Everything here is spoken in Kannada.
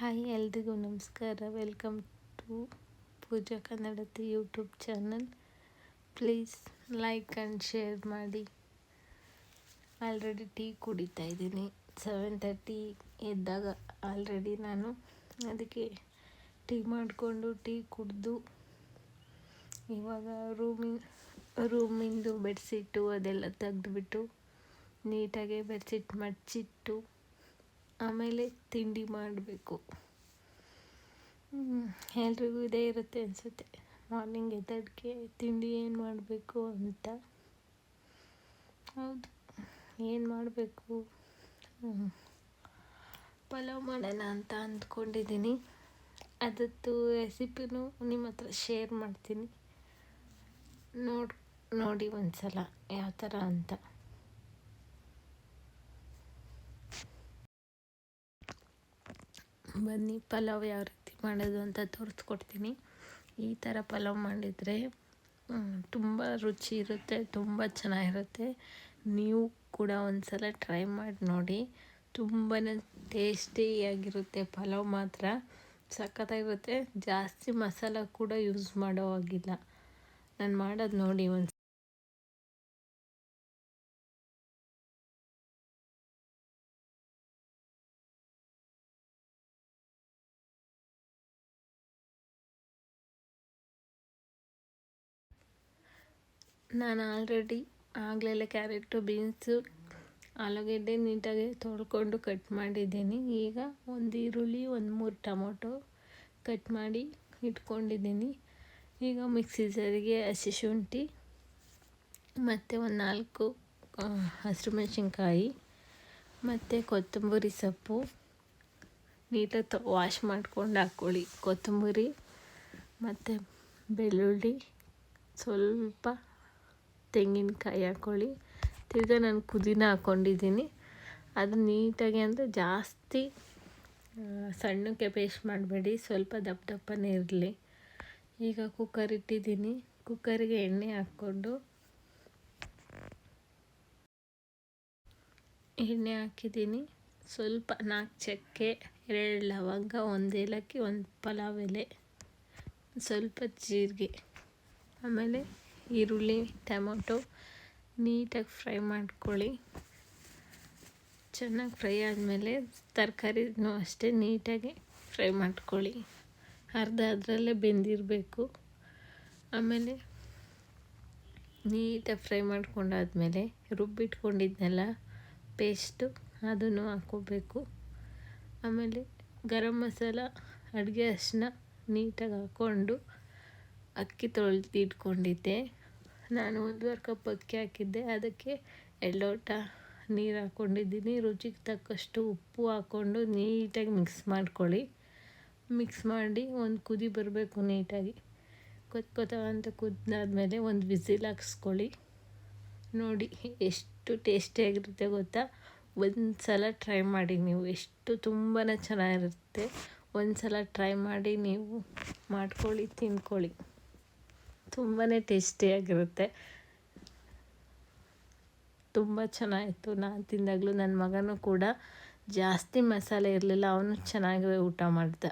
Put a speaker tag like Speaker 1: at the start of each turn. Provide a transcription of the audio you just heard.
Speaker 1: ಹಾಯ್ ಎಲ್ರಿಗೂ ನಮಸ್ಕಾರ. Welcome to Pooja Kannadathi YouTube channel please like and share ಮಾಡಿ. ಆಲ್ರೆಡಿ ಟೀ ಕುಡಿತಾ ಇದ್ದೀನಿ. ಸೆವೆನ್ ತರ್ಟಿ ಎದ್ದಾಗ ಆಲ್ರೆಡಿ ನಾನು ಅದಕ್ಕೆ ಟೀ ಮಾಡಿಕೊಂಡು ಟೀ ಕುಡಿದು ಇವಾಗ ರೂಮಿನ ರೂಮಿಂದು ಬೆಡ್ಸಿಟ್ಟು ಅದೆಲ್ಲ ತೆಗೆದುಬಿಟ್ಟು ನೀಟಾಗಿ ಬೆಡ್ಶೀಟ್ ಮಡಚಿಟ್ಟು ಆಮೇಲೆ ತಿಂಡಿ ಮಾಡಬೇಕು. ಎಲ್ರಿಗೂ ಇದೇ ಇರುತ್ತೆ ಅನಿಸುತ್ತೆ. ಮಾರ್ನಿಂಗ್ ಎದ್ದಡ್ಕೆ ತಿಂಡಿ ಏನು ಮಾಡಬೇಕು ಅಂತ. ಹೌದು, ಏನು ಮಾಡಬೇಕು? ಪಲಾವ್ ಮಾಡೋಣ ಅಂತ ಅಂದ್ಕೊಂಡಿದ್ದೀನಿ. ಅದತ್ತು ರೆಸಿಪಿನೂ ನಿಮ್ಮ ಹತ್ರ ಶೇರ್ ಮಾಡ್ತೀನಿ. ನೋಡಿ ನೋಡಿ ಒಂದು ಸಲ ಯಾವ ಥರ ಅಂತ. ಬನ್ನಿ, ಪಲಾವ್ ಯಾವ ರೀತಿ ಮಾಡೋದು ಅಂತ ತೋರಿಸ್ಕೊಡ್ತೀನಿ ಈ ಥರ ಪಲಾವ್ ಮಾಡಿದರೆ ತುಂಬ ರುಚಿ ಇರುತ್ತೆ, ತುಂಬ ಚೆನ್ನಾಗಿರುತ್ತೆ. ನೀವು ಕೂಡ ಒಂದು ಸಲ ಟ್ರೈ ಮಾಡಿ ನೋಡಿ. ತುಂಬಾ ಟೇಸ್ಟಿಯಾಗಿರುತ್ತೆ ಪಲಾವ್ ಮಾತ್ರ. ಸಖತ್ತಾಗಿರುತ್ತೆ. ಜಾಸ್ತಿ ಮಸಾಲ ಕೂಡ ಯೂಸ್ ಮಾಡೋ ಹಾಗಿಲ್ಲ. ನಾನು ಮಾಡೋದು ನೋಡಿ ಒಂದು ನಾನು ಆಲ್ರೆಡಿ ಆಗಲೆಲ್ಲ ಕ್ಯಾರೆಟು ಬೀನ್ಸು ಆಲೂಗೆಡ್ಡೆ ನೀಟಾಗಿ ತೊಳ್ಕೊಂಡು ಕಟ್ ಮಾಡಿದ್ದೀನಿ. ಈಗ ಒಂದು ಈರುಳ್ಳಿ, ಒಂದು ಮೂರು ಟೊಮೊಟೊ ಕಟ್ ಮಾಡಿ ಇಟ್ಕೊಂಡಿದ್ದೀನಿ. ಈಗ ಮಿಕ್ಸಿ ಜಾರಿಗೆ ಹಸಿ ಶುಂಠಿ, ಮತ್ತು ಒಂದು ನಾಲ್ಕು ಹಸಿರು ಮೆಣಸಿನ್ಕಾಯಿ, ಮತ್ತು ಕೊತ್ತಂಬರಿ ಸೊಪ್ಪು. ನೀಟಾಗಿ ವಾಶ್ ಮಾಡ್ಕೊಂಡು ಹಾಕ್ಕೊಳ್ಳಿ ಕೊತ್ತಂಬರಿ, ಮತ್ತು ಬೆಳ್ಳುಳ್ಳಿ, ಸ್ವಲ್ಪ ತೆಂಗಿನಕಾಯಿ ಹಾಕ್ಕೊಳ್ಳಿ ತಿರ್ಗಾ ನಾನು ಪುದೀನ ಹಾಕ್ಕೊಂಡಿದ್ದೀನಿ ಅದು ನೀಟಾಗಿ ಅಂದರೆ ಜಾಸ್ತಿ ಸಣ್ಣಕ್ಕೆ ಪೇಸ್ಟ್ ಮಾಡಬೇಡಿ. ಸ್ವಲ್ಪ ದಪ್ಪ ದಪ್ಪನೇ ಇರಲಿ. ಈಗ ಕುಕ್ಕರ್ ಇಟ್ಟಿದ್ದೀನಿ. ಕುಕ್ಕರಿಗೆ ಎಣ್ಣೆ ಹಾಕ್ಕೊಂಡು, ಎಣ್ಣೆ ಹಾಕಿದ್ದೀನಿ. ಸ್ವಲ್ಪ ನಾಲ್ಕು ಚಕ್ಕೆ, ಎರಡು ಲವಂಗ, ಒಂದು ಏಲಕ್ಕಿ, ಒಂದು ಪಲಾವ್ ಎಲೆ ಸ್ವಲ್ಪ ಜೀರಿಗೆ. ಆಮೇಲೆ ಈರುಳ್ಳಿ, ಟೊಮೊಟೊ ನೀಟಾಗಿ ಫ್ರೈ ಮಾಡ್ಕೊಳ್ಳಿ. ಚೆನ್ನಾಗಿ ಫ್ರೈ ಆದಮೇಲೆ ತರಕಾರಿನೂ ಅಷ್ಟೇ ನೀಟಾಗಿ ಫ್ರೈ ಮಾಡ್ಕೊಳ್ಳಿ. ಅರ್ಧ ಅದರಲ್ಲೇ ಬೆಂದಿರಬೇಕು. ಆಮೇಲೆ ನೀಟಾಗಿ ಫ್ರೈ ಮಾಡ್ಕೊಂಡಾದ್ಮೇಲೆ ರುಬ್ಬಿಟ್ಕೊಂಡಿದ್ನೆಲ್ಲ ಪೇಸ್ಟು, ಅದನ್ನು ಹಾಕ್ಕೋಬೇಕು. ಆಮೇಲೆ ಗರಂ ಮಸಾಲ, ಅಡುಗೆ ಅರಿಶಿನ ನೀಟಾಗಿ ಹಾಕ್ಕೊಂಡು ಅಕ್ಕಿ ತೊಳೆದು ಇಟ್ಕೊಂಡಿದ್ದೆ ನಾನು ಒಂದುವರೆ ಕಪ್ ಅಕ್ಕಿ ಹಾಕಿದ್ದೆ. ಅದಕ್ಕೆ ಎರಡು ಲೋಟ ನೀರು ಹಾಕ್ಕೊಂಡಿದ್ದೀನಿ ರುಚಿಗೆ ತಕ್ಕಷ್ಟು ಉಪ್ಪು ಹಾಕ್ಕೊಂಡು ನೀಟಾಗಿ ಮಿಕ್ಸ್ ಮಾಡ್ಕೊಳ್ಳಿ. ಮಿಕ್ಸ್ ಮಾಡಿ ಒಂದು ಕುದಿ ಬರಬೇಕು ನೀಟಾಗಿ. ಕೊತ್ಕೊತ ಅಂತ ಕುದ್ದಾದ್ಮೇಲೆ ಒಂದು ವಿಸಿಲ್ ಹಾಕ್ಸ್ಕೊಳ್ಳಿ. ನೋಡಿ ಎಷ್ಟು ಟೇಸ್ಟಿಯಾಗಿರುತ್ತೆ ಗೊತ್ತಾ? ಒಂದು ಸಲ ಟ್ರೈ ಮಾಡಿ ನೀವು. ಎಷ್ಟು ತುಂಬಾ ಚೆನ್ನಾಗಿರುತ್ತೆ. ಒಂದು ಸಲ ಟ್ರೈ ಮಾಡಿ ನೀವು ಮಾಡ್ಕೊಳ್ಳಿ, ತಿನ್ಕೊಳ್ಳಿ. ತುಂಬಾ ಟೇಸ್ಟಿಯಾಗಿರುತ್ತೆ ತುಂಬ ಚೆನ್ನಾಗಿತ್ತು. ನಾನು ತಿಂದಾಗಲೂ ನನ್ನ ಮಗನೂ ಕೂಡ ಜಾಸ್ತಿ ಮಸಾಲೆ ಇರಲಿಲ್ಲ, ಅವನು ಚೆನ್ನಾಗಿ ಊಟ ಮಾಡ್ದ.